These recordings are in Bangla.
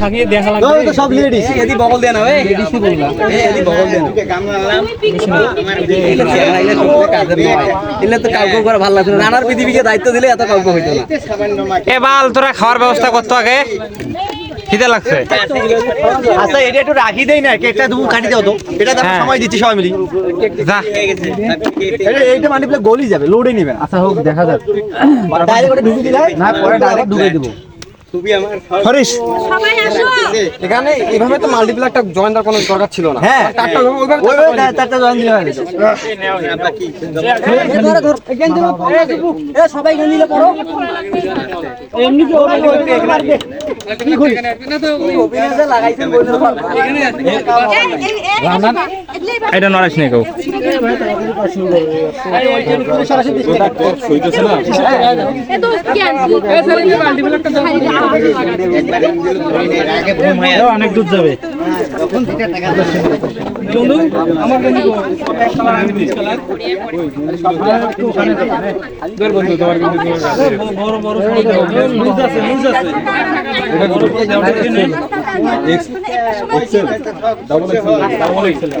থাকিয়ে দেখা লাগবে। তো সব লেডিস এদি বগল দেন হবে লেডিসই বললাম এদি বগল দেন এলে তো কাউকে করে ভালো লাগছে নানার পৃথিবীকে দায়িত্ব দিলে এত কাউকে হইতো না। এ বাল তোরা খাওয়ার ব্যবস্থা করতো আগে। খিদে লাগছে। আচ্ছা এটা একটু রাখি দেই না কেকটা কাটি দাও তো। এটা তো হ্যাঁ। সময় দিচ্ছি সবাই মিলি। যা। এইটা মানে গলি যাবে লোডে নিবে আচ্ছা হোক দেখা যাক। ডাইরেক্ট ঢুকে দিলে? না পরে ডাইরেক্ট ঢুকে দেবো। হরিশ এখানে এভাবে তো একটা জয়েন দেওয়ার কোনো দরকার ছিল না হ্যাঁ চারটা জয়েন দিলে হয়ে সবাই নিলে পড়ো এমনি এটা নড়াইস কেউ অনেক দূর যাবে মনে হয় আমরা বসিয়েছি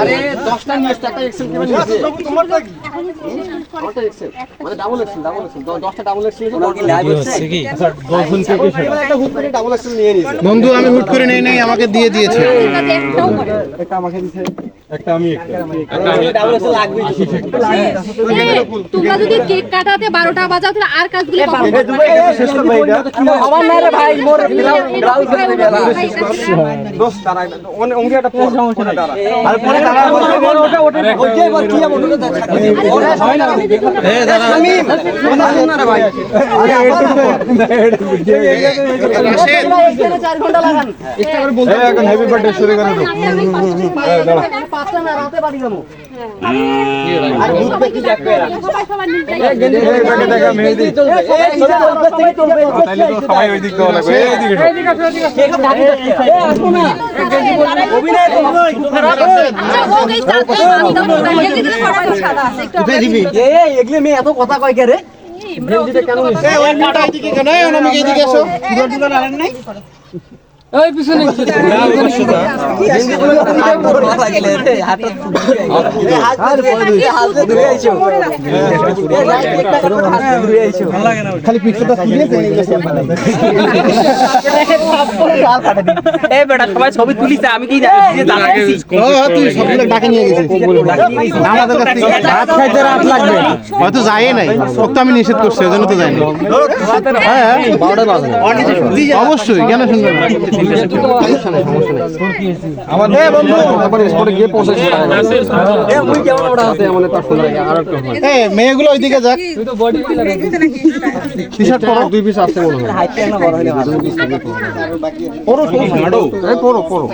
আরে 10টা নিয়ে একটা এক্সেল কেমন নিয়েছে আমারটা excel double excel double excel 10টা ডাবল এক্সেল নিয়েছে কি লাইভ হচ্ছে কি একটা হুট করে ডাবল এক্সেল নিয়ে নিয়েছে বন্ধু, আমি হুট করে নেই, নাই, আমাকে দিয়ে দিয়েছে। বারোটা বাজাও আর কাজগুলো একটা সমস্যা তারা আর তারা বলছে ওটা ওটা ওইটা এবার কি যাব ওটা হয় না এ দাদা আমি না রে ভাই চার ঘণ্টা লাগান একটা করে বলতে এখন হ্যাপি বার্থডে শুরু করে দাও পাঁচটা না রাতে বাড়ি যাব এত কথা কয় কে রে কেন ওই তো খালি পিকচারটা বেটা সবাই ছবি তুলিছে আমি কি? জানি জানাইছি ও তুই সবগুলো ডাকে নিয়ে গেছিস আমাদের কাছ ভাত খাইতে রাত লাগবে হয়তো যায় নাই ওকে আমি নিষেধ করছি ওই জন্য তো হ্যাঁ অবশ্যই কেন শুনবে বন্ধু! স্পটে গিয়ে পৌঁছেছি হয়। মেয়েগুলো ওইদিকে যাক। টি শার্ট পরো দুই পিস আসছে মনে হয়। পরো পরো। পরো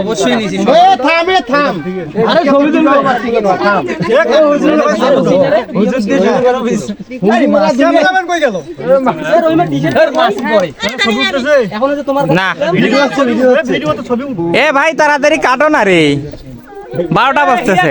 অবশ্যই নিছি। থাম এ থাম আরে ছবি তুলবো থাম হুজুর দিয়ে শুরু করো বিস ক্যামেরাম্যান কই গেল স্যার ওই মা টি-শার্ট মাস পরে এখন যে তোমার না ভিডিও হচ্ছে ভিডিও হচ্ছে ভিডিও তো ছবি এ ভাই তাড়াতাড়ি কাটো না রে বারোটা বাজতেছে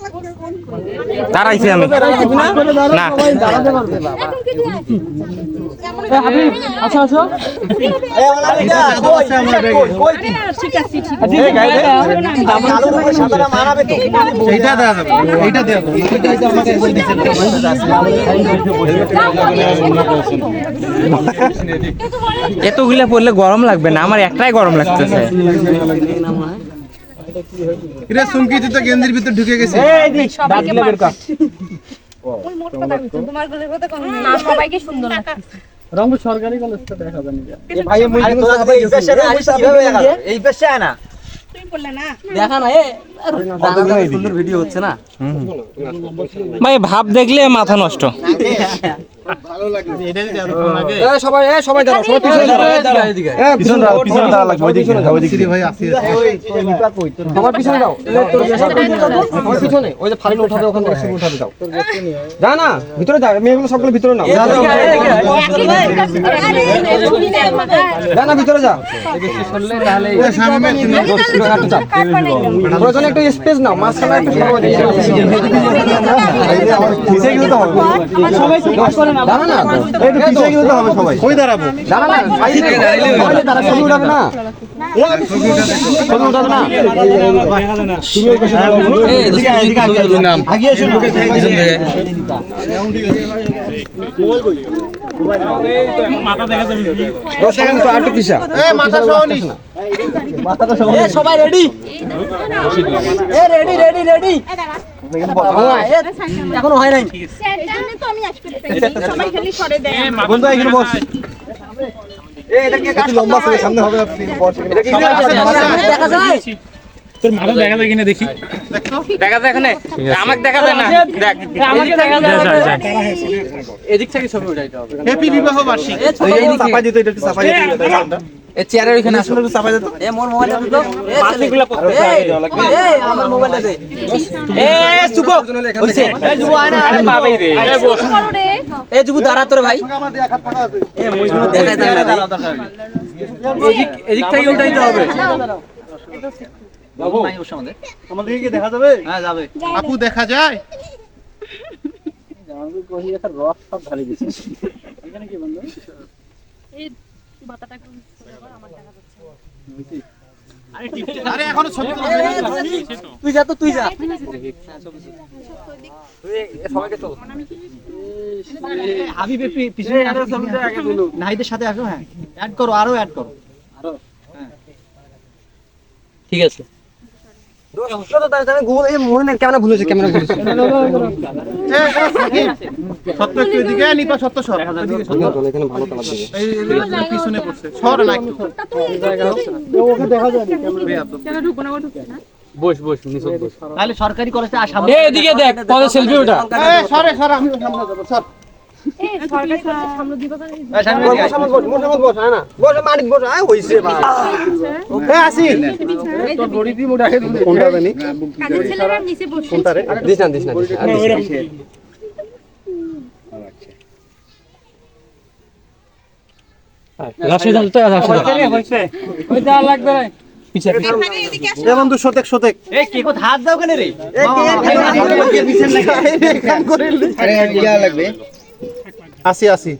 দাঁড়াইছি আমি। না। এতগুলা পড়লে গরম লাগবে না আমার একটাই গরম লাগতেছে। রে সুমকি তুই তো ভিতর ঢুকে গেছিস তোমার গলের কথা কম না সবাইকে সুন্দর লাগছে। রংপুর সরকারি কলেজটা দেখা জানি ভাই এই পেশে না। তুমি বললে না? দেখা না এ সুন্দর ভিডিও হচ্ছে না? ভাই ভাব দেখলে মাথা নষ্ট। সবাই সবাই দাঁড়াও সবাই পিছনে দাঁড়াও পিছনে দাঁড়াও পিছনে দাঁড়াও লাগবে ওইদিকে ওইদিকে ভাই আসি সবার পিছনে যাও সবার পিছনে ওই যে ফাইল উঠাবে ওখান থেকে শুরু উঠাবে যাও যা না ভিতরে যা মেয়েগুলো সবগুলো ভিতরে নাও যা, না ভিতরে যা প্রয়োজনে একটু স্পেস নাও মাঝখানে একটু দাঁড়া না একটু পিছিয়ে গেলে তো হবে সবাই কই দাঁড়াবো দাঁড়া না দাঁড়া ছবি উঠাবে না সবাই রেডি রেডি রেডি রেডি এখনও হয় নাই তো আমি আসতে সবাই খালি সরে দেয় বন্ধু এখানে বস। এ এটা কি একটু লম্বা সামনে হবে আপনি বস এটা কি দেখা যায়। দেখা যায় এখানে? আমাকে দেখা যায় না? দেখ আমাকে দেখা যায়। এদিক থেকে ছবি উঠাইতে হবে। হ্যাপি বিবাহ বার্ষিক। চাপাই দিতে এটা একটু চাপাই দিতে এই চেয়ারের আসো। একটু চাপাই দিতে এ মোর মোবাইলটা দিতো এ পড়তে এই আমার মোবাইলটা দে। এ হইছে এই যুবু আয় না আরে পাবেই রে করো রে? এ যুবু দাঁড়া তোরে ভাই। এ মুইগুলো দেখাই দাঁড়া এদিক এদিক থেকে হবে। আপু দেখা যায়? আরে এখনও ছবি তুই যা তো তুই যা। হাবিবে পিছনে। নাহিদের সাথে আসো হ্যাঁ। অ্যাড করো আরও অ্যাড করো। ঠিক আছে। না একটু তাহলে সরকারি কলেজে আসা এ এদিকে দেখ সেলফি এ, সরে সর আমি সামনে যাব সর। এই সরকার সামনে দিব কাজের ছেলেরা নিচে বসে দিস না দিস না দিস না, আর দিস না। রাশিদ আলতো রাশিদ ওই যা লাগবে না এখানে এদিকে আসো এ বন্ধু শতেক শতেক এ কে কোথা হাত দাও কেন রে আসি আসি।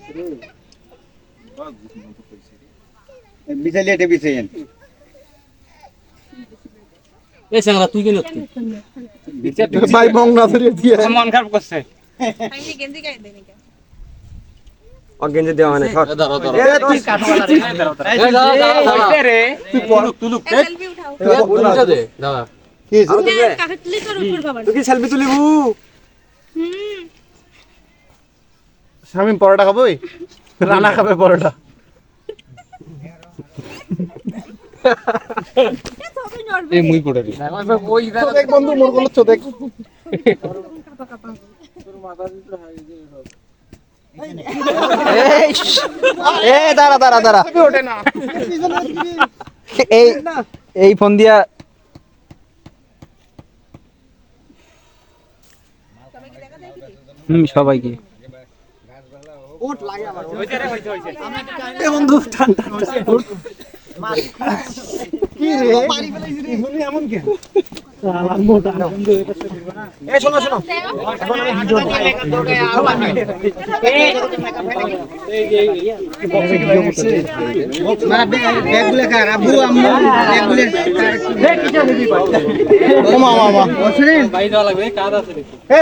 সাংরা তুই কেন ভাই মং না ধরিয়ে দিয়ে। মন খারাপ করছে। আমি গেঞ্জি গায়ে দেই নাকি অজ্ঞান দেওয়া মানে সর রে সেলফি উঠাও। দে দাদা কাকে তুলি তোর উপর বাবা তুই কি সেলফি তুলিবু? হুম। শামিম পরোটা খাব রানা খাবে পরোটা। এই মুই পড়ে রে ওই চোদেক বন্ধু মোর গলো চোদেক। এ দাঁড়া দাঁড়া দাঁড়া। এই এই ফোন দিয়া। হুম সবাইকে। এই শোনো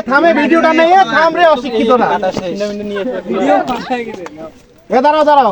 থামে ভিডিওটা নেই এ থাম রে অশিক্ষিত না দাঁড়াও দাঁড়াও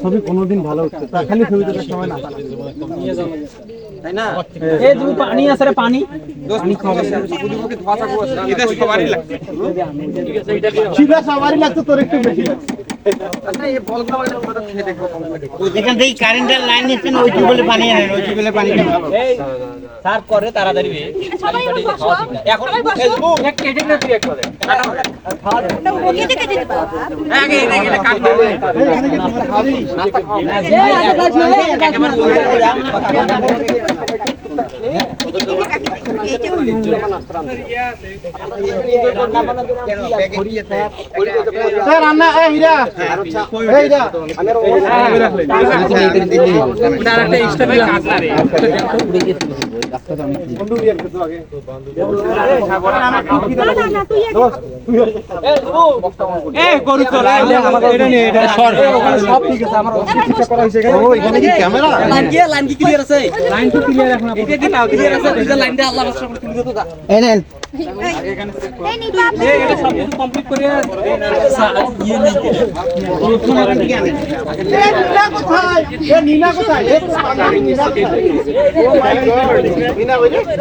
ছবি কোনোদিন ভালো হচ্ছে খালি ছবি সময় না তাই না এই তুমি পানি আছে রে পানি পানি খাওয়া বুঝি ধোয়া থাকব এটা সবারই লাগছে সিধা সবারই লাগছে তোর একটু বেশি আচ্ছা এই যেখান থেকে কারেন্টের লাইন নিচ্ছেন ওই টিউবওয়েলে পানি আনেন ওই টিউবওয়েলে পানিটা ভালো সার করে তাড়াতাড়ি এখন এক কেটে তুই কেটে সব ঠিক আছে আমার ক্যামেরা লাইন কি ক্লিয়ার আছে লাইন তো ক্লিয়ার এখন ইয়ে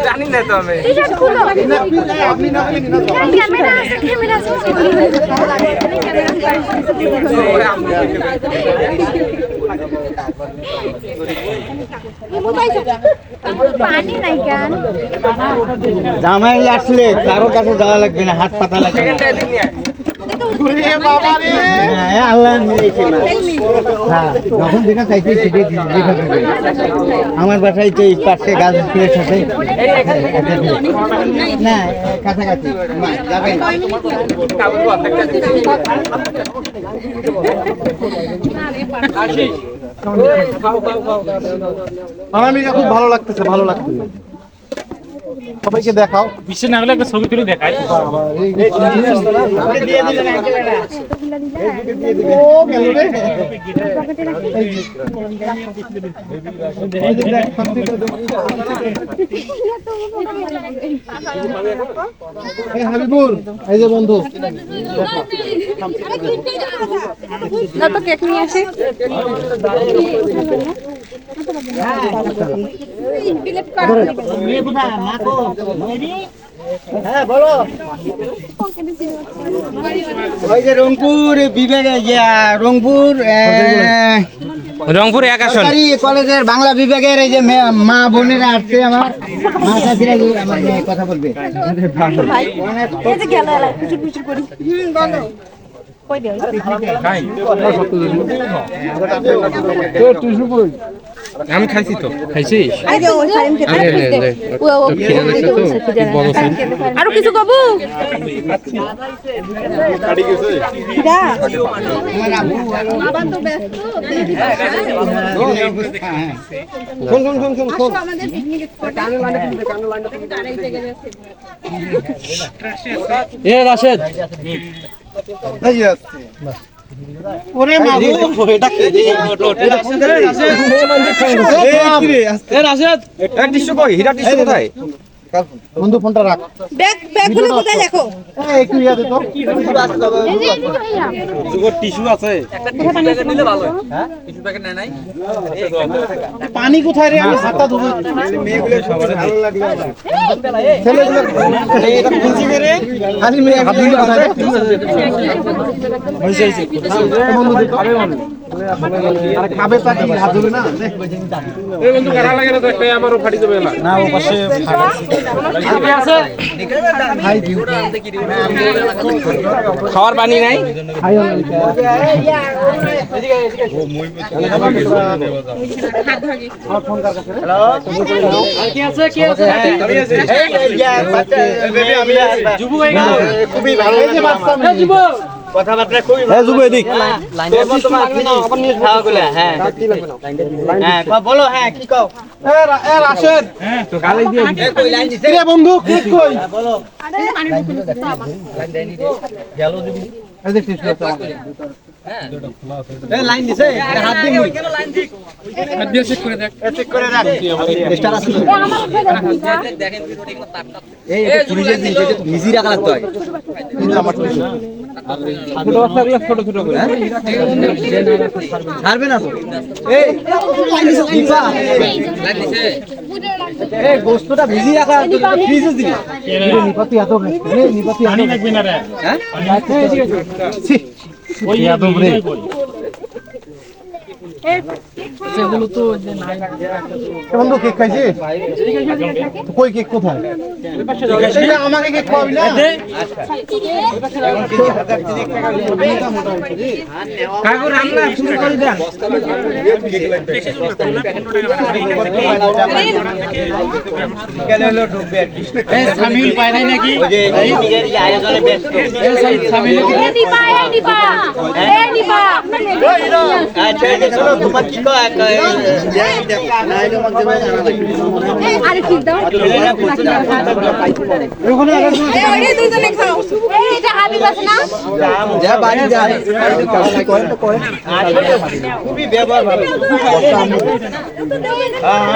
জানি না তো আমি আপনি না ক্যামেরা আছে ক্যামেরা আছে। জামাই আসলে কারও কাছে যাওয়া লাগবে না হাত পাতা লাগবে যখন যেটা চাইছে সেটাই দেখা আমার বাসায় তো এই পাশে গাছ না কাছাকাছি। না, যাবেন। খুব ভালো লাগতেছে ভালো লাগতেছে। সবাইকে দেখাও। বিশ্বে না হলে একটা ছবি তুলে দেখাই। হাবিবুর এই যে বন্ধু। না তো কেক নিয়ে আসে। হ্যাঁ বলো ওই যে রংপুর বিভাগে রংপুর আহ, রংপুর এক আসন। সরকারি কলেজের বাংলা বিভাগের এই যে মে- বোনেরা আসছে আমার। মা আমার কথা বলবে। এই যে গেল কিছু কিছু করি হুম বলো কই দেও আমি খাইছি তো। খাইছিস? আরও কিছু কব এ রাশেদ। এই আসছে। ওরে মাগো এটা কে রে? এটা ফোন দে রাশেদ এ রাশেদ এই টিস্যু কই হীরা টিস্যু কোথায় বন্ধু ফোনটা রাখ। ব্যাগ ব্যাগগুলো কোথায় দেখো? এই, একটু ইয়া দে তো। পানি কোথায় রে? আমি হাতটা ধুবো ছেলেগুলো এটা খুঁজি মেরে খালি মেয়ে হাত ধুলে কোথায়? বন্ধু দেখ, খাবে মানে। আরে খাবে তা কি? হাত ধুবে না? দে। না ও পাশে খাওয়ার পানি নাই? খুবই ভালো। কথাবার্তা খুবই হ্যাঁ যুব এদিক বলো হ্যাঁ কি কও? এ রা- এ রাশেদ কিরে বন্ধু কই? এই দেখ টিস্যু আছে আমার। লাইন দিছে হাত দিয়ে মুড়ি। চেক করে রাখ। স্টার আছে তো? এই এটা ফ্রিজে দিন এটা মিজি রাখা লাগতো আগে ছোট ছোট ছোট করে ছাড়বে না তো। এই দীপা এই গোস্তটা ভিজি রাখা ফ্রিজে দিবি। নিপাতি এত খাচ্ছে নিপাতি পানি লাগবে না রে। হ্যাঁ? ওই এত রে এ বন্ধু কেক খাইছিস তো কই কেক কোথায় আমাকে কেক খাওয়াবি না কাকু রান্না শুরু করে দেন কেন হলো ঢুকবে আর সামিউল পায় নাই নাকি এ নিপা এ নিপা আচ্ছা এই যে তোমার কি কয় হ্যাঁ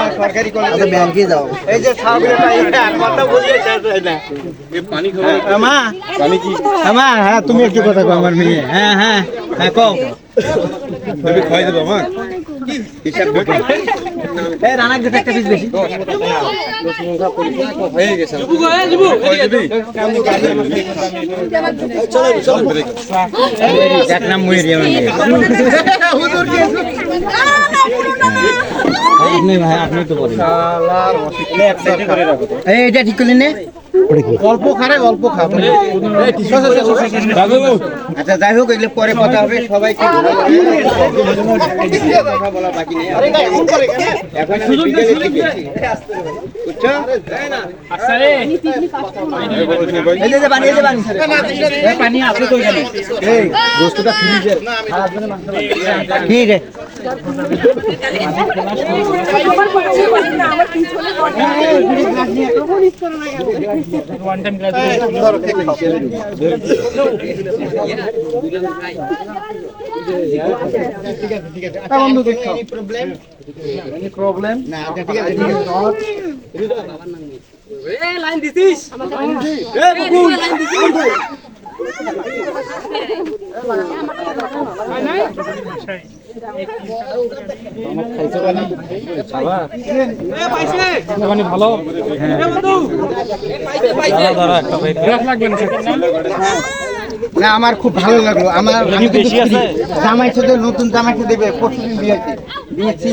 হ্যাঁ কি তুমি একটু কথা কও আমার মেয়ে। হ্যাঁ হ্যাঁ হ্যাঁ কও। খাই দেবো, মা। হিসাব এই রানা গেছে একটা পিস বেশি হয়ে গেছে এক নাম মুয়ের হুজুর কি আপনি ভাই আপনি তো বলেন এই এটা ঠিক করলেন না। অল্প খারে অল্প খা আচ্ছা যাই হোক এগুলো পরে কথা হবে। সবাই কথা বলা বাকি নেই এখন ঠিক আছি। বস্তুটা ফ্রিজের। ঠিক আছে। প্রবলেম না, আমার খুব ভালো লাগল। আমার আমি জামাই নতুন জামাই সাথে দেবে। পরশুদিন বিয়েছি বিয়েছি